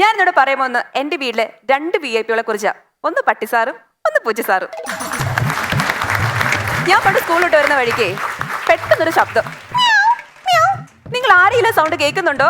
ഞാൻ എന്നോട് പറയാൻ പോകുന്ന എന്റെ വീട്ടിലെ രണ്ട് വി ഐ പികളെ കുറിച്ചാണ് ഒന്ന് പട്ടിസാറും ഒന്ന് പൂച്ചസാറും ഞാൻ പണ്ട് സ്കൂളിലോട്ട് വരുന്ന വഴിക്ക് പെട്ടെന്നൊരു ശബ്ദം. നിങ്ങൾ ആരെയും സൗണ്ട് കേൾക്കുന്നുണ്ടോ.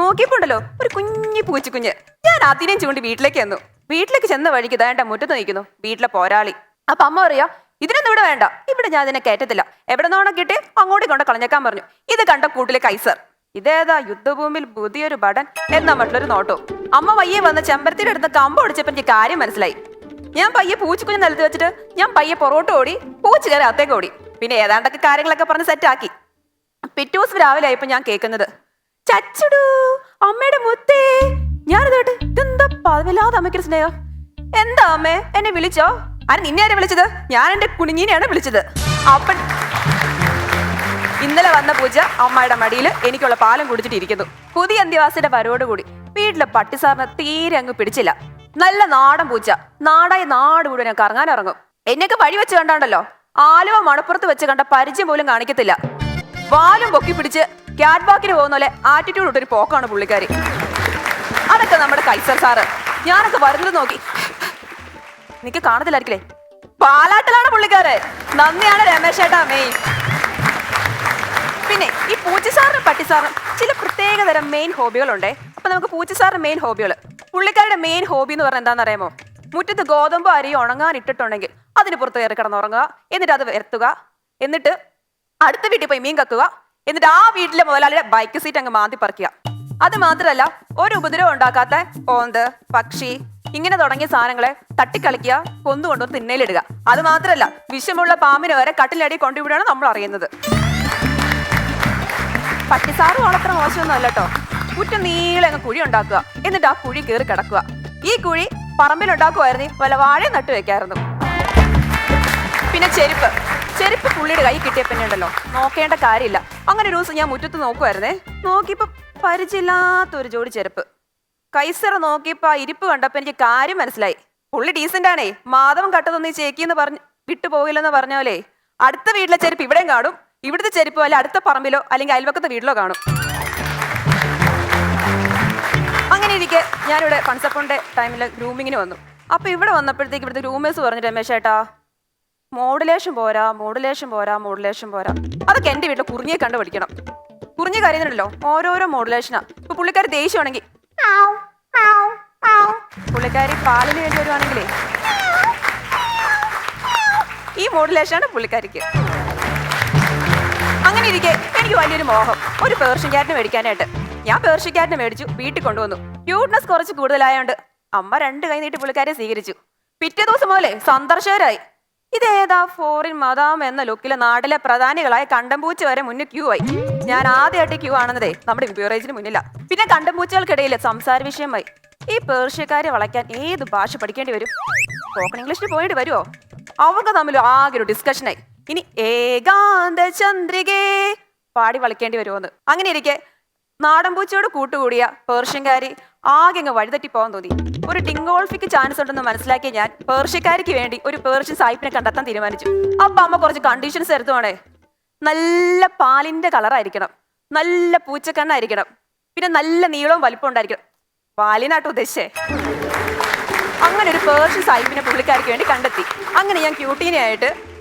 നോക്കിയപ്പോണ്ടല്ലോ ഒരു കുഞ്ഞി പൂച്ചക്കുഞ്ഞ് ഞാൻ അതിനെയും ചൂണ്ടി വീട്ടിലേക്ക് വന്നു വീട്ടിലേക്ക് ചെന്ന വഴിക്ക് ഇതാണ്ട മുറ്റത്ത് നിൽക്കുന്നു വീട്ടിലെ പോരാളി. അപ്പൊ അമ്മ പറയാ ഇതിനൊന്നും ഇവിടെ വേണ്ട ഇവിടെ ഞാൻ ഇതിനെ കയറ്റത്തില്ല. എവിടെ നിന്നോണം കിട്ടി അങ്ങോട്ട് കൊണ്ട് കളഞ്ഞേക്കാൻ പറഞ്ഞു. ഇത് കണ്ട കൂട്ടിലെ കൈസർ. ഇതേതാ യുദ്ധഭൂമിയിൽ പുതിയൊരു ബടൻ എന്ന മറ്റുള്ളൊരു നോട്ടോ. അമ്മ പയ്യെ വന്ന് ചെമ്പരത്തിയുടെ അടുത്ത് കമ്പ് ഒടിച്ചപ്പോ എനിക്ക് കാര്യം മനസ്സിലായി. ഞാൻ പയ്യെ പൂച്ചക്കുഞ്ഞ് നിലത്ത് വെച്ചിട്ട് ഞാൻ പയ്യെ പൊറോട്ട് ഓടി പൂച്ച കയറി അത്തേക്ക് ഓടി. പിന്നെ ഏതാണ്ടൊക്കെ കാര്യങ്ങളൊക്കെ പറഞ്ഞ് സെറ്റാക്കി പിറ്റേ ദിവസം രാവിലെ ആയപ്പോ ഞാൻ കേൾക്കുന്നത് ചച്ചുടു അമ്മയുടെ മുത്തേ ഞാനിത് കേട്ട് ഇതെന്താ പതിവില്ലാതെ അമ്മയ്ക്കൊരു സ്നേഹം? എന്താ അമ്മേ എന്നെ വിളിച്ചോ? ആരും നിന്നെ ആരെ വിളിച്ചത്? ഞാൻ എന്റെ കുഞ്ഞിനെയാണ് വിളിച്ചത്. അപ്പൻ ഇന്നലെ വന്ന പൂജ അമ്മയുടെ മടിയിൽ എനിക്കുള്ള പാലം കുടിച്ചിട്ടിരിക്കുന്നു. പുതിയ അന്ത്യവാസിയുടെ വരവോടുകൂടി വീട്ടിലെ പട്ടിസാറിന് തീരെ അങ്ങ് പിടിച്ചില്ല. നല്ല നാടൻ പൂച്ച നാടായി നാട് മുഴുവൻ കറങ്ങാൻ ഇറങ്ങും. എന്നെയൊക്കെ വഴി വെച്ച് കണ്ടാണ്ടല്ലോ? ആലുവ മണപ്പുറത്ത് വെച്ച് കണ്ട പരിചയം പോലും കാണിക്കത്തില്ല. വാലും പൊക്കി പിടിച്ച് ക്യാറ്റ് ബാക്കിന് പോകുന്ന പോലെ ആറ്റിറ്റ്യൂഡ് ഇട്ടൊരു പോക്കാണ് പുള്ളിക്കാരി. അതൊക്കെ നമ്മുടെ കൈസർ സാറ്. ഞാനൊക്കെ വരുന്നത് നോക്കി. നിനക്ക് കാണത്തില്ലായിരിക്കില്ലേ? പാലാട്ടിലാണ് പുള്ളിക്കാരെ. നന്ദിയാണ് രമേശ് ചേട്ടാ മെയിൻ പിന്നെ ഈ പൂച്ചസാറിനും പട്ടിസാറും ചില പ്രത്യേക തരം മെയിൻ ഹോബികളുണ്ടേ അപ്പൊ നമുക്ക് പൂച്ചസാറിന് മെയിൻ ഹോബികൾ പുള്ളിക്കാരുടെ മെയിൻ ഹോബി എന്ന് പറഞ്ഞാൽ എന്താണെന്ന് അറിയാമോ മുറ്റത്ത് ഗോതമ്പ് അരി ഉണങ്ങാൻ ഇട്ടിട്ടുണ്ടെങ്കിൽ അതിന് പുറത്ത് കയറി കിടന്നുറങ്ങുക എന്നിട്ട് അത് വരുത്തുക എന്നിട്ട് അടുത്ത വീട്ടിൽ പോയി മീൻ കക്കുക എന്നിട്ട് ആ വീട്ടിലെ മുതലാളിയുടെ ബൈക്ക് സീറ്റ് അങ്ങ് മാന്തി പറിക്കുക. അത് മാത്രമല്ല ഒരു ഉപദ്രവം ഉണ്ടാക്കാത്ത ഓന്ത് പക്ഷി ഇങ്ങനെ തുടങ്ങിയ സാധനങ്ങളെ തട്ടിക്കളിക്കുക കൊന്നുകൊണ്ടോ തിന്നയിലിടുക അത് മാത്രമല്ല വിഷമുള്ള പാമ്പിനെ വരെ കട്ടിലടി കൊണ്ടുവിടുകയാണ് നമ്മൾ അറിയുന്നത്. പട്ടിസാറ് അത്ര മോശമൊന്നും അല്ല കേട്ടോ കുറ്റം നീളെ അങ്ങ് കുഴി ഉണ്ടാക്കുക. എന്നിട്ട് ആ കുഴി കയറി കിടക്കുക. ഈ കുഴി പറമ്പിൽ ഉണ്ടാക്കുമായിരുന്നു വല്ല വാഴ നട്ടു വെക്കായിരുന്നു. പിന്നെ ചെരുപ്പ്. ചെരുപ്പ് പുള്ളിയുടെ കൈ കിട്ടിയ പിന്നെ ഉണ്ടല്ലോ. നോക്കേണ്ട കാര്യമില്ല. അങ്ങനെ ഒരു ദിവസം ഞാൻ മുറ്റത്ത് നോക്കുമായിരുന്നേ നോക്കിയപ്പോ പരിചയമില്ലാത്തൊരു ജോഡി ചെരുപ്പ്. കൈസറ നോക്കിയപ്പോ ആ ഇരിപ്പ് കണ്ടപ്പോ എനിക്ക് കാര്യം മനസ്സിലായി. പുള്ളി ഡീസെന്റ് ആണേ. മാധവൻ കട്ടതൊന്നും ചേക്കിന്ന് പറഞ്ഞ് വിട്ടു പോകില്ലെന്ന് അടുത്ത വീട്ടിലെ ചെരുപ്പ് ഇവിടെയും കാണും. ഇവിടുത്തെ ചെരുപ്പ് അല്ല അടുത്ത പറമ്പിലോ അല്ലെങ്കിൽ അയൽവക്കത്തെ വീട്ടിലോ കാണും. അങ്ങനെ ഇരിക്കെ ഞാനിവിടെ കൺസപ്പോണിന്റെ ടൈമിൽ ഗ്രൂമിങ്ങിന് വന്നു. അപ്പൊ ഇവിടെ വന്നപ്പോഴത്തേക്ക് ഇവിടുത്തെ ഗ്രൂമേഴ്സ് പറഞ്ഞു രമേശ് ചേട്ടാ മോഡുലേഷൻ പോരാ മോഡുലേഷൻ പോരാ മോഡുലേഷൻ പോരാ. അതൊക്കെ എന്റെ വീട്ടിൽ കുറിഞ്ഞെ കണ്ടു പഠിക്കണം കുറിഞ്ഞ കാര്യങ്ങളുണ്ടല്ലോ ഓരോരോ മോഡുലേഷനാ ഇപ്പൊ പുള്ളിക്കാരി ദേഷ്യമാണെങ്കിൽ പുള്ളിക്കാരി പാലിന് വേണ്ടി വരുവാണെങ്കിലേ ഈ മോഡുലേഷനാണ് പുള്ളിക്കാരിക്ക്. അങ്ങനെ ഇരിക്കെ. എനിക്ക് വലിയൊരു മോഹം. ഒരു പേർഷ്യൻ ക്യാറ്റിനെ മേടിക്കാനായിട്ട്. ഞാൻ പേർഷ്യൻ ക്യാറ്റിനെ മേടിച്ചു വീട്ടിൽ കൊണ്ടുവന്നു. ക്യൂട്ട്നെസ് കുറച്ച് കൂടുതലായോണ്ട് അമ്മ രണ്ട് കൈ നീട്ടി പുള്ളിക്കാരെ സ്വീകരിച്ചു. പിറ്റേ ദിവസം മുതലേ സന്ദർശകരായി. ഇതേതാ ഫോറിൻ മദാം എന്ന ലുക്കിലെ നാടിലെ പ്രധാനികളായ കണ്ടംപൂച്ച വരെ മുന്നിൽ ക്യൂ ആയി. ഞാൻ ആദ്യമായിട്ട് ക്യൂ ആണെന്നതേ നമ്മുടെ ബിവറേജിന് മുന്നില്ല പിന്നെ കണ്ടംപൂച്ചകൾക്കിടയിൽ സംസാര വിഷയമായി. ഈ പേർഷ്യക്കാരെ വളയ്ക്കാൻ ഏത് ഭാഷ പഠിക്കേണ്ടി വരും? സ്പോക്കൺ ഇംഗ്ലീഷിൽ പോയിട്ട് വരുമോ അവർക്ക് തമ്മിൽ ആകെ ഒരു ഡിസ്കഷനായി ഇനി ഏകാന്ത ചന്ദ്രികേ. പാടി വളിക്കേണ്ടി വരുമെന്ന് അങ്ങനെ ഇരിക്കെ നാടൻപൂച്ചയോട് കൂട്ടുകൂടിയ പേർഷ്യൻകാരി ആകെ അങ്ങ് വഴിതെറ്റി പോകാൻ തോന്നി. ഒരു ഡിങ്കോൾഫിക്ക് ചാൻസ് ഉണ്ടെന്ന് മനസ്സിലാക്കിയ ഞാൻ പേർഷ്യക്കാരിക്ക് വേണ്ടി ഒരു പേർഷ്യൻ സായിപ്പിനെ കണ്ടെത്താൻ തീരുമാനിച്ചു. അപ്പൊ അമ്മ കുറച്ച് കണ്ടീഷൻസ് എടുത്തുവാണേ നല്ല പാലിന്റെ കളറായിരിക്കണം. നല്ല പൂച്ചക്കണ്ണായിരിക്കണം. പിന്നെ നല്ല നീളവും വലിപ്പം ഉണ്ടായിരിക്കണം. പാലിനാട്ടോ ഉദ്ദേശിച്ചേ. അങ്ങനെ ഒരു പേർഷ്യൻ സാഹിബിനെ പുള്ളിക്കാർക്ക് വേണ്ടി കണ്ടെത്തി. അങ്ങനെ ഞാൻ ക്യൂട്ടീനെ ആയിട്ട്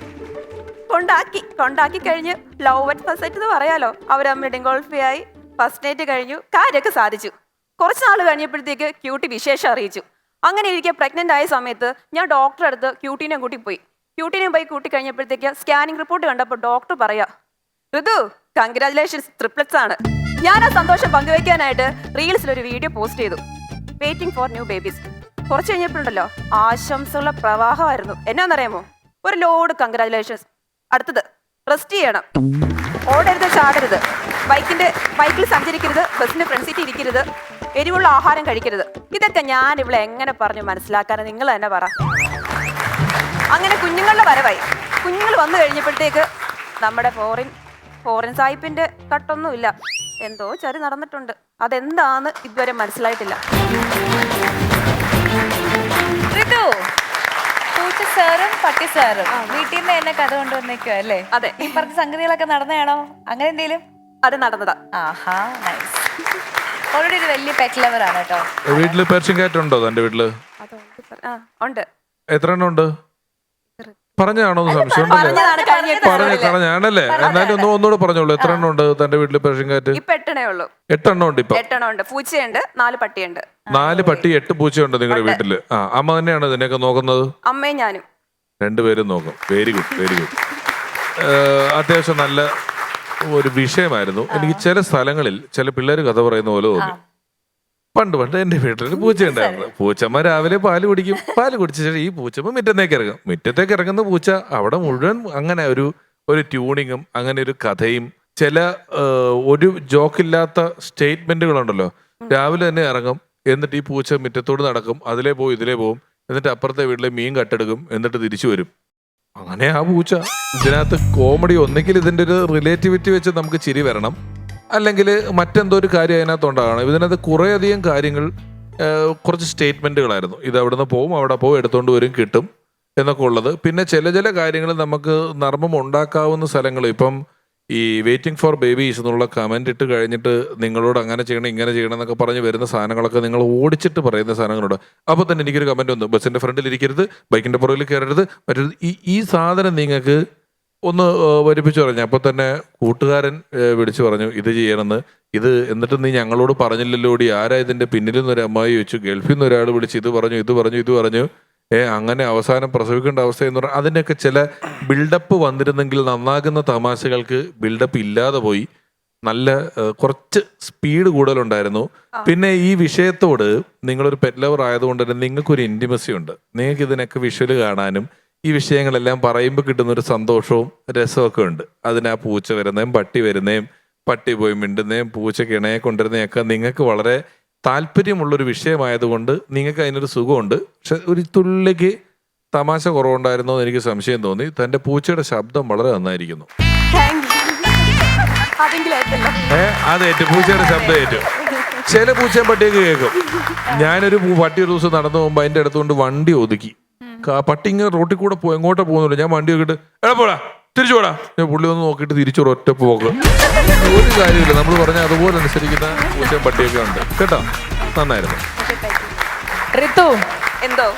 കൊണ്ടാക്കി കൊണ്ടാക്കി കഴിഞ്ഞ് ലവ് അറ്റ് ഫസ്റ്റ് എന്ന് പറയാലോ. വെഡിങ് ഗോൾഫി ആയി ഫസ്റ്റ് നൈറ്റ് കഴിഞ്ഞു. കാര്യമൊക്കെ സാധിച്ചു. കുറച്ച് നാൾ കഴിഞ്ഞപ്പോഴത്തേക്ക് ക്യൂട്ടി വിശേഷം അറിയിച്ചു. അങ്ങനെ ഇരിക്കെ പ്രഗ്നന്റ് ആയ സമയത്ത് ഞാൻ ഡോക്ടറെ അടുത്ത് ക്യൂട്ടീനെ കൂട്ടി പോയി. ക്യൂട്ടീനെ പോയി കൂട്ടി കഴിഞ്ഞപ്പോഴത്തേക്ക് സ്കാനിങ് റിപ്പോർട്ട് കണ്ടപ്പോൾ ഡോക്ടർ പറയാ ഋതു കൺഗ്രാചുലേഷൻസ് ട്രിപ്ലറ്റ്സ് ആണ്. ഞാൻ ആ സന്തോഷം പങ്കുവയ്ക്കാനായിട്ട് റീൽസിൽ ഒരു വീഡിയോ പോസ്റ്റ് ചെയ്തു. വെയിറ്റിംഗ് ഫോർ ന്യൂ ബേബീസ് കുറച്ച് കഴിഞ്ഞപ്പോഴുണ്ടല്ലോ ആശംസകളുടെ പ്രവാഹമായിരുന്നു. എന്നാന്നറിയാമോ? ഒരു ലോഡ് കൺഗ്രാചുലേഷൻസ് അടുത്തത് റെസ്റ്റ് ചെയ്യണം. ഓടരുത് ചാടരുത്. ബൈക്കിന്റെ ബൈക്കിൽ സഞ്ചരിക്കരുത് ബസ്സിന്റെ ഫ്രണ്ട് സീറ്റ് ഇരിക്കരുത്. എരിവുള്ള ആഹാരം കഴിക്കരുത്. ഇതൊക്കെ ഞാൻ ഇവിടെ എങ്ങനെ പറഞ്ഞു മനസ്സിലാക്കാനും? നിങ്ങൾ തന്നെ പറ. അങ്ങനെ കുഞ്ഞുങ്ങളുടെ വരവായി. കുഞ്ഞുങ്ങൾ വന്നു കഴിഞ്ഞപ്പോഴത്തേക്ക് നമ്മുടെ ഫോറിൻ ഫോറിൻ സാഹിബിന്റെ കട്ടൊന്നുമില്ല എന്തോ ചരി നടന്നിട്ടുണ്ട്. അതെന്താന്ന് ഇതുവരെ മനസ്സിലായിട്ടില്ല. പൂച്ച സാറും പട്ടി സാറും. വീട്ടിൽ നിന്ന് എന്നെ കഥ കൊണ്ടുവന്നേക്കോ അല്ലേ? അതെ. ഈ പറഞ്ഞ സംഗതികളൊക്കെ നടന്നതാണോ? അങ്ങനെ എന്തേലും? അത് നടന്നതാ. ആഹാ നൈസ് ഓൾറെഡി ഒരു വലിയ പെറ്റ് ലവർ ആണ് കേട്ടോ. വീട്ടിൽ പേർഷ്യൻ കാറ്റ് ഉണ്ടോ തന്റെ വീട്ടിൽ? ഉണ്ട്. എത്ര എണ്ണം ഉണ്ട്? പറഞ്ഞാണോ സംശയം പറഞ്ഞു പറഞ്ഞതാണ് കഴിഞ്ഞ പറഞ്ഞ കളഞ്ഞാണല്ലേ എന്നാലും ഒന്നും ഒന്നുകൂടെ പറഞ്ഞോളൂ. എത്ര എണ്ണം ഉണ്ട് തന്റെ വീട്ടിൽ പേർഷ്യൻ കാറ്റ് ഇപ്പൊ ഉള്ളൂ. എട്ടെണ്ണം ഉണ്ട് ഇപ്പൊ. എട്ടെണ്ണം ഉണ്ട് പൂച്ചയുണ്ട് നാല് പട്ടിയുണ്ട്. നാല് പട്ടി എട്ട് പൂച്ചയുണ്ട് നിങ്ങളുടെ വീട്ടിൽ. ആ അമ്മ തന്നെയാണ് ഇതിനെയൊക്കെ നോക്കുന്നത്? അമ്മയും ഞാനും. രണ്ടുപേരും നോക്കും. വെരി ഗുഡ് വെരി ഗുഡ് അത്യാവശ്യം നല്ല ഒരു വിഷയമായിരുന്നു. എനിക്ക് ചില സ്ഥലങ്ങളിൽ ചില പിള്ളേർ കഥ പറയുന്ന പോലെ തോന്നി. പണ്ട് പണ്ട് എന്റെ വീട്ടിൽ പൂച്ച ഉണ്ടായിരുന്നു. പൂച്ചമ്മ രാവിലെ പാൽ കുടിക്കും. പാൽ കുടിച്ച ശേഷം ഈ പൂച്ചമ്മ മുറ്റത്തേക്ക് ഇറങ്ങും. മുറ്റത്തേക്ക് ഇറങ്ങുന്ന പൂച്ച അവിടെ മുഴുവൻ അങ്ങനെ ഒരു ഒരു ട്യൂണിങ്ങും അങ്ങനെ ഒരു കഥയും ചില ഒരു ജോക്കില്ലാത്ത സ്റ്റേറ്റ്മെന്റുകളുണ്ടല്ലോ രാവിലെ തന്നെ ഇറങ്ങും. എന്നിട്ട് ഈ പൂച്ച മുറ്റത്തോട് നടക്കും. അതിലേ പോകും ഇതിലേ പോകും എന്നിട്ട് അപ്പുറത്തെ വീട്ടിലെ മീൻ കട്ടെടുക്കും. എന്നിട്ട് തിരിച്ചു വരും. അങ്ങനെ ആ പൂച്ച ഇതിനകത്ത് കോമഡി ഒന്നെങ്കിൽ ഇതിന്റെ ഒരു റിലേറ്റിവിറ്റി വെച്ച് നമുക്ക് ചിരി വരണം. അല്ലെങ്കിൽ മറ്റെന്തോ ഒരു കാര്യം അതിനകത്ത് ഉണ്ടാകണം. ഇതിനകത്ത് കുറേയധികം കാര്യങ്ങൾ കുറച്ച് സ്റ്റേറ്റ്മെന്റുകളായിരുന്നു ഇത് അവിടെ നിന്ന് പോവും അവിടെ പോവും എടുത്തുകൊണ്ട് വരും കിട്ടും എന്നൊക്കെ ഉള്ളത്. പിന്നെ ചില ചില കാര്യങ്ങൾ നമുക്ക് നർമ്മം ഉണ്ടാക്കാവുന്ന സ്ഥലങ്ങൾ ഇപ്പം ഈ വെയിറ്റിംഗ് ഫോർ ബേബീസ് എന്നുള്ള കമന്റ് ഇട്ട് കഴിഞ്ഞിട്ട് നിങ്ങളോട് അങ്ങനെ ചെയ്യണം ഇങ്ങനെ ചെയ്യണം എന്നൊക്കെ പറഞ്ഞ് വരുന്ന സാധനങ്ങളൊക്കെ നിങ്ങൾ ഓടിച്ചിട്ട് പറയുന്ന സാധനങ്ങളുണ്ട്. അപ്പോൾ തന്നെ എനിക്കൊരു കമന്റ് വന്നു. ബസ്സിന്റെ ഫ്രണ്ടിൽ ഇരിക്കരുത് ബൈക്കിന്റെ പുറകിൽ കയറരുത് മറ്റൊരു ഈ ഈ സാധനം നിങ്ങൾക്ക് ഒന്ന് വരിപ്പിച്ചു പറഞ്ഞു. അപ്പോൾ തന്നെ കൂട്ടുകാരൻ വിളിച്ചു പറഞ്ഞു ഇത് ചെയ്യണമെന്ന്. ഇത് എന്നിട്ട് നീ ഞങ്ങളോട് പറഞ്ഞില്ലല്ലോടി. ആരാ ഇതിന്റെ പിന്നിൽ നിന്ന് ഒരു അമ്മായി വെച്ചു? ഗൾഫിൽ നിന്ന് ഒരാൾ വിളിച്ച് ഇത് പറഞ്ഞു ഇത് പറഞ്ഞു ഇത് പറഞ്ഞു. ഏ അങ്ങനെ അവസാനം പ്രസവിക്കേണ്ട അവസ്ഥ എന്ന് പറഞ്ഞാൽ അതിനൊക്കെ ചില ബിൽഡപ്പ് വന്നിരുന്നെങ്കിൽ നന്നാകുന്ന തമാശകൾക്ക് ബിൽഡപ്പ് ഇല്ലാതെ പോയി. നല്ല കുറച്ച് സ്പീഡ് കൂടുതലുണ്ടായിരുന്നു. പിന്നെ ഈ വിഷയത്തോട് നിങ്ങളൊരു പെറ്റ് ലവർ ആയതുകൊണ്ട് തന്നെ നിങ്ങൾക്കൊരു ഇന്റിമസി ഉണ്ട്. നിങ്ങൾക്ക് ഇതിനൊക്കെ വിഷ്വൽ കാണാനും ഈ വിഷയങ്ങളെല്ലാം പറയുമ്പോൾ കിട്ടുന്ന ഒരു സന്തോഷവും രസമൊക്കെ ഉണ്ട്. അതിന് ആ പൂച്ച വരുന്നതും പട്ടി വരുന്നതും പട്ടി പോയി മിണ്ടുന്നതും പൂച്ച കിണയെ കൊണ്ടുവരുന്നതും ഒക്കെ നിങ്ങൾക്ക് വളരെ താല്പര്യമുള്ളൊരു വിഷയമായതുകൊണ്ട് നിങ്ങൾക്ക് അതിനൊരു സുഖമുണ്ട്. പക്ഷെ ഒരു തുള്ളിക്ക് തമാശ കുറവുണ്ടായിരുന്നോ എന്ന് എനിക്ക് സംശയം തോന്നി. തന്റെ പൂച്ചയുടെ ശബ്ദം വളരെ നന്നായിരിക്കുന്നു. ഏ അതേറ്റു പൂച്ചയുടെ ശബ്ദം ഏറ്റു. ചില പൂച്ചയും പട്ടിയൊക്കെ കേൾക്കും. ഞാനൊരു പട്ടി ഒരു ദിവസം നടന്നു പോകുമ്പോൾ അതിന്റെ അടുത്തുകൊണ്ട് വണ്ടി ഒതുക്കി. പട്ടി ഇങ്ങനെ റോട്ടിൽ കൂടെ പോയി എങ്ങോട്ടാ പോകുന്നില്ല ഞാൻ വണ്ടി നോക്കിയിട്ട് എടാ പോടാ തിരിച്ചു പോടാ. ഞാൻ പുള്ളി ഒന്ന് നോക്കിയിട്ട് തിരിച്ചു ഒറ്റ പോക്ക്. ഒരു കാര്യമില്ല നമ്മൾ പറഞ്ഞ അതുപോലെ അനുസരിക്കുന്ന പൂച്ചയും പട്ടിയൊക്കെ ഉണ്ട്. കേട്ടോ? നന്നായിരുന്നു. ഋതു. എന്തോ?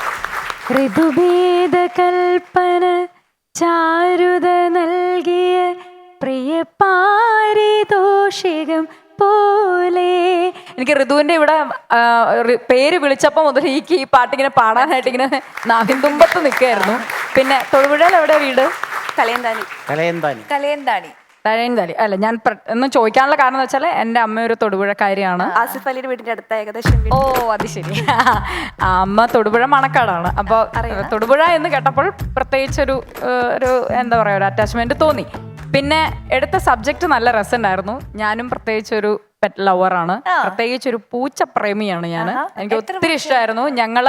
ഋതുഭേദ കൽപ്പന ചാരുത നൽകിയ പ്രിയ പാരിതോഷികം പോലെ എനിക്ക് ഋതുവിന്റെ ഇവിടെ പേര് വിളിച്ചപ്പോ മുതൽ എനിക്ക് ഈ പാട്ടിങ്ങനെ പാടാനായിട്ട് ഇങ്ങനെ നാവിൻ തുമ്പത്ത് നിൽക്കായിരുന്നു പിന്നെ തൊഴുപുഴയിൽ എവിടെ വീട്? കലയന്താനി. കലയന്താനി. കലയന്താനി. കലയന്താനി. അല്ല ഞാൻ ഒന്ന് ചോദിക്കാനുള്ള കാരണം എന്ന് വെച്ചാൽ എന്റെ അമ്മ ഒരു തൊടുപുഴക്കാരിയാണ്. ആസിഫ് അലിയുടെ വീടിന്റെ അടുത്ത ഏകദേശം വീട്. ഓ അത് ശരി. അമ്മ തൊടുപുഴ മണക്കാടാണ്. അപ്പോൾ തൊടുപുഴ എന്ന് കേട്ടപ്പോൾ പ്രത്യേകിച്ചൊരു ഒരു എന്താ പറയുക ഒരു അറ്റാച്ച്മെന്റ് തോന്നി. പിന്നെ എടുത്ത സബ്ജക്ട് നല്ല രസമുണ്ടായിരുന്നു. ഞാനും പ്രത്യേകിച്ച് ഒരു പെറ്റ് ലവറാണ് പ്രത്യേകിച്ച് ഒരു പൂച്ച പ്രേമിയാണ് ഞാൻ എനിക്ക് ഒത്തിരി ഇഷ്ടമായിരുന്നു. ഞങ്ങൾ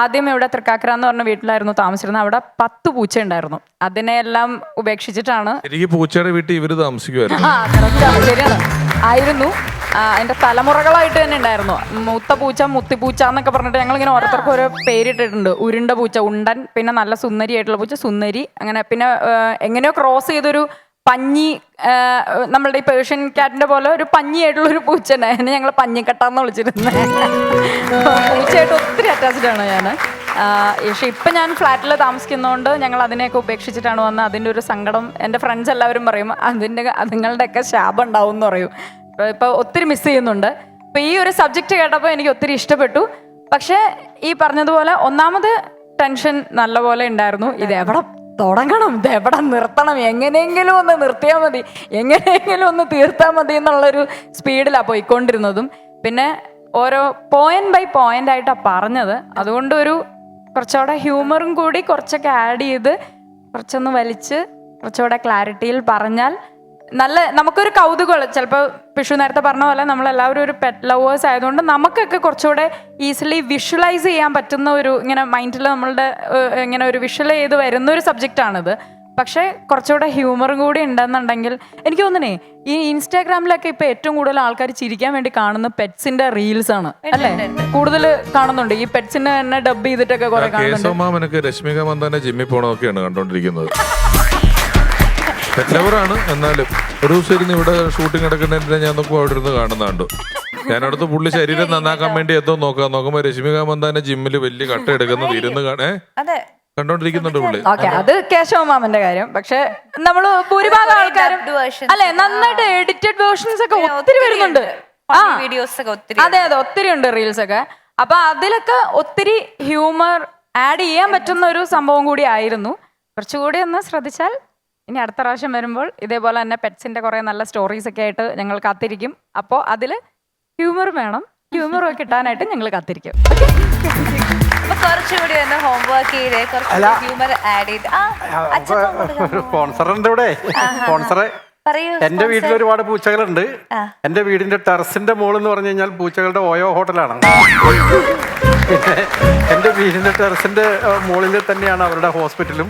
ആദ്യം ഇവിടെ തൃക്കാക്കര എന്ന് പറഞ്ഞ വീട്ടിലായിരുന്നു താമസിച്ചിരുന്നത്. അവിടെ പത്ത് പൂച്ച ഉണ്ടായിരുന്നു. അതിനെല്ലാം ഉപേക്ഷിച്ചിട്ടാണ്. എനിക്ക് പൂച്ചയുടെ വീട്ടിൽ ഇവർ താമസിക്കുമായിരുന്നു ശരിയാണ്. ആയിരുന്നു. അതിന്റെ തലമുറകളായിട്ട് തന്നെ ഉണ്ടായിരുന്നു. മുത്ത പൂച്ച മുത്തിപ്പൂച്ച എന്നൊക്കെ പറഞ്ഞിട്ട് ഞങ്ങൾ ഇങ്ങനെ ഓരോരുത്തർക്കും ഓരോ പേരിട്ടിട്ടുണ്ട്. ഉരുണ്ട പൂച്ച ഉണ്ടൻ പിന്നെ നല്ല സുന്ദരി ആയിട്ടുള്ള പൂച്ച സുന്ദരി അങ്ങനെ പിന്നെ എങ്ങനെയോ ക്രോസ് ചെയ്തൊരു പഞ്ഞി നമ്മളുടെ ഈ പേർഷ്യൻ ക്യാറ്റിന്റെ പോലെ ഒരു പഞ്ഞിയായിട്ടുള്ള ഒരു പൂച്ച ഉണ്ടായിരുന്നു ഞങ്ങൾ പഞ്ഞിക്കട്ടാന്ന് വിളിച്ചിരുന്നത് പൂച്ചയായിട്ട് ഒത്തിരി അറ്റാച്ച്ഡ് ആണ് ഞാൻ പക്ഷെ ഇപ്പം ഞാൻ ഫ്ലാറ്റിൽ താമസിക്കുന്നതുകൊണ്ട് ഞങ്ങൾ അതിനെയൊക്കെ ഉപേക്ഷിച്ചിട്ടാണ് വന്നത്. അതിന്റെ ഒരു സങ്കടം എന്റെ ഫ്രണ്ട്സ് എല്ലാവരും പറയും അതിന്റെ അതുങ്ങളുടെയൊക്കെ ശാപം ഉണ്ടാവും എന്ന് പറയും. ഇപ്പോൾ ഇപ്പൊ ഒത്തിരി മിസ് ചെയ്യുന്നുണ്ട്. അപ്പോൾ ഈ ഒരു സബ്ജക്റ്റ് കേട്ടപ്പോൾ എനിക്ക് ഒത്തിരി ഇഷ്ടപ്പെട്ടു. പക്ഷേ ഈ പറഞ്ഞതുപോലെ ഒന്നാമത് ടെൻഷൻ നല്ലപോലെ ഉണ്ടായിരുന്നു. ഇത് എവിടെ തുടങ്ങണം. ഇത് എവിടെ നിർത്തണം? എങ്ങനെയെങ്കിലും ഒന്ന് നിർത്തിയാൽ മതി. എങ്ങനെയെങ്കിലും ഒന്ന് തീർത്താൽ മതി എന്നുള്ളൊരു സ്പീഡിലാണ് പോയിക്കൊണ്ടിരുന്നതും. പിന്നെ ഓരോ പോയിന്റ് ബൈ പോയിന്റ് ആയിട്ടാണ് പറഞ്ഞത്. അതുകൊണ്ട് ഒരു കുറച്ചുകൂടെ ഹ്യൂമറും കൂടി കുറച്ചൊക്കെ ആഡ് ചെയ്ത് കുറച്ചൊന്ന് വലിച്ച് കുറച്ചുകൂടെ ക്ലാരിറ്റിയിൽ പറഞ്ഞാൽ നല്ല നമുക്കൊരു കൗതുകമുള്ള ചിലപ്പോൾ പിഷു നേരത്തെ പറഞ്ഞ പോലെ നമ്മളെല്ലാവരും ഒരു പെറ്റ് ലവേഴ്സ് ആയതുകൊണ്ട് നമുക്കൊക്കെ കുറച്ചുകൂടെ ഈസിലി വിഷ്വലൈസ് ചെയ്യാൻ പറ്റുന്ന ഒരു ഇങ്ങനെ മൈൻഡിൽ നമ്മളുടെ ഇങ്ങനെ ഒരു വിഷ്വൽ ചെയ്ത് വരുന്ന ഒരു സബ്ജക്റ്റ് സബ്ജക്റ്റാണിത് പക്ഷേ കുറച്ചുകൂടെ ഹ്യൂമറും കൂടി ഉണ്ടെന്നുണ്ടെങ്കിൽ എനിക്ക് തോന്നണേ ഈ ഇൻസ്റ്റാഗ്രാമിലൊക്കെ ഇപ്പൊ ഏറ്റവും കൂടുതൽ ആൾക്കാർ ചിരിക്കാൻ വേണ്ടി കാണുന്ന പെറ്റ്സിന്റെ റീൽസ് ആണ് അല്ലേ? കൂടുതൽ കാണുന്നുണ്ട്. ഈ പെറ്റ്സിനെ തന്നെ ഡബ് ചെയ്തിട്ടൊക്കെ കുറെ കാണുന്നുണ്ട്. രശ്മിക മന്ദാനെ ജിമ്മിൽ പോണൊക്കെയാണ് കണ്ടോണ്ടിരിക്കുന്നത്. പെറ്റ് ലവറാണ് എന്നാലും ഒരു ദിവസം ഇരുന്ന് ഇവിടെ ഷൂട്ടിംഗ് നടക്കുന്നതിന്റെ ഞാൻ നോക്കുമ്പോൾ അവിടെ ഇരുന്ന് കാണുന്നുണ്ട് ഞാനടുത്ത് പുള്ളി ശരീരം നന്നാക്കാൻ വേണ്ടി എന്തോ നോക്കാം. നോക്കുമ്പോ രശ്മിക മന്ദാന ജിമ്മിൽ വലിയ കട്ട എടുക്കുന്നത് ഇരുന്ന് കാണേ അതെ. കണ്ടോണ്ടിരിക്കുന്നുണ്ട് പുള്ളി. ഓക്കെ അത് കേശവ മാമന്റെ കാര്യം. പക്ഷെ നമ്മൾ ഭൂരിഭാഗം ആൾക്കാരും. അല്ലെ നന്നായിട്ട് എഡിറ്റഡ് വേർഷൻസ് ഒക്കെ ഒത്തിരി വരുന്നുണ്ട്. വീഡിയോസ് ഒക്കെ ഒത്തിരി അതെ അതെ ഒത്തിരി ഉണ്ട് റീൽസ് ഒക്കെ. അപ്പൊ അതിലൊക്കെ ഒത്തിരി ഹ്യൂമർ ആഡ് ചെയ്യാൻ പറ്റുന്ന ഒരു സംഭവം കൂടി ആയിരുന്നു. കുറച്ചുകൂടി ഒന്ന് ശ്രദ്ധിച്ചാൽ ഇനി അടുത്ത പ്രാവശ്യം വരുമ്പോൾ ഇതേപോലെ തന്നെ പെറ്റ്സിന്റെ കുറേ നല്ല സ്റ്റോറീസ് ഒക്കെ ആയിട്ട് ഞങ്ങൾ കാത്തിരിക്കും. അപ്പോൾ അതിൽ ഹ്യൂമർ വേണം. ഹ്യൂമർ കിട്ടാനായിട്ട് ഞങ്ങൾ കാത്തിരിക്കും. അപ്പൊ കുറച്ചുകൂടി ഒന്ന് ഹോംവർക്ക് ചെയ്ത് അല്ല. കുറച്ച് ഹ്യൂമർ ആഡ് ചെയ്ത്? സ്പോൺസറുണ്ട് ഇവിടെ. സ്പോൺസറെ എന്റെ വീട്ടിൽ ഒരുപാട് പൂച്ചകളുണ്ട്. എന്റെ വീടിന്റെ ടെറസിന്റെ മോൾ എന്ന് പറഞ്ഞു കഴിഞ്ഞാൽ പൂച്ചകളുടെ ഓയോ ഹോട്ടലാണ്. എന്റെ വീടിന്റെ ടെറസിന്റെ മുകളിൽ തന്നെയാണ് അവരുടെ ഹോസ്പിറ്റലും.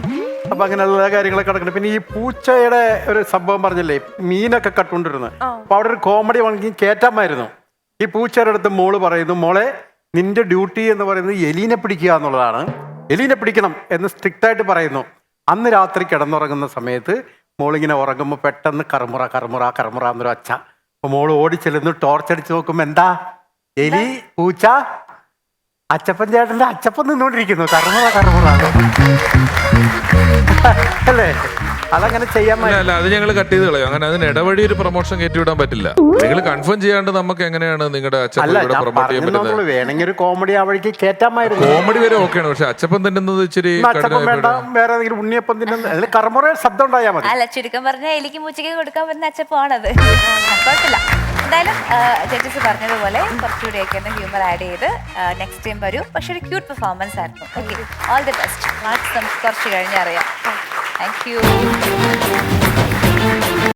അപ്പൊ അങ്ങനെയുള്ള കാര്യങ്ങളൊക്കെ നടക്കുന്നത് പിന്നെ ഈ പൂച്ചയുടെ ഒരു സംഭവം പറഞ്ഞില്ലേ? മീനൊക്കെ കട്ടുകൊണ്ടിരുന്നു. അപ്പൊ അവിടെ ഒരു കോമഡി വാങ്ങി കേറ്റാമായിരുന്നു. ഈ പൂച്ചയുടെ അടുത്ത് മോൾ പറയുന്നു മോളെ നിന്റെ ഡ്യൂട്ടി എന്ന് പറയുന്നത് എലീനെ പിടിക്കുക എന്നുള്ളതാണ്. എലീനെ പിടിക്കണം എന്ന് സ്ട്രിക്റ്റ് ആയിട്ട് പറയുന്നു. അന്ന് രാത്രി കിടന്നുറങ്ങുന്ന സമയത്ത് മോളിങ്ങനെ ഉറങ്ങുമ്പോൾ പെട്ടെന്ന് കറുമുറ കറുമുറ കറുമുറ എന്നൊരു അച്ഛ. അപ്പൊ മോൾ ടോർച്ച് അടിച്ച് നോക്കുമ്പോ എന്താ? എലി പൂച്ച? അച്ചപ്പൻ ചേട്ടന്റെ അച്ചപ്പൻ നിന്നുകൊണ്ടിരിക്കുന്നു. കറുമുറ കറുമുറ. അല്ലേ? അതങ്ങനെ ചെയ്യാൻ അല്ല അല്ല അത് ഞങ്ങൾ കട്ട് ചെയ്ത് കളയും. അങ്ങനെ അതിന് ഇടവഴി ഒരു പ്രൊമോഷൻ കയറ്റി വിടാൻ പറ്റില്ല. നിങ്ങൾ കൺഫേം ചെയ്യാണ്ട് നമുക്ക് എങ്ങനെയാണ് നിങ്ങളുടെ അച്ഛൻ ഇവിടെ പ്രൊമോട്ട് ചെയ്യാൻ പറ്റുന്നത്? വേണമെങ്കിൽ ഒരു കോമഡി ആ വഴിക്ക് കോമഡി വരെ ഓക്കെയാണ് പക്ഷെ അച്ചപ്പൻ തിന്നുന്നത് ഇച്ചിരി വേണ്ട വേറെ ഏതെങ്കിലും ഉണ്ണിയപ്പം തിന്നുന്നത് അതിൽ ശബ്ദം ഉണ്ടായാൽ മതി. അല്ല ചുരുക്കം പറഞ്ഞാൽ എലിക്കും പൂച്ചയ്ക്ക് കൊടുക്കാൻ പറ്റുന്ന അച്ചപ്പമാണത് കുഴപ്പമില്ല. എന്തായാലും ജഡ്ജസ് പറഞ്ഞതുപോലെ കുറച്ചുകൂടിയൊക്കെ ഒന്ന് ഹ്യൂമർ ആഡ് ചെയ്ത് നെക്സ്റ്റ് ടൈം വരും. പക്ഷെ ഒരു ക്യൂട്ട് പെർഫോമൻസ് ആയിരുന്നു. Okay all the best marks നമുക്ക് കുറച്ച് കഴിഞ്ഞറിയാം. Thank you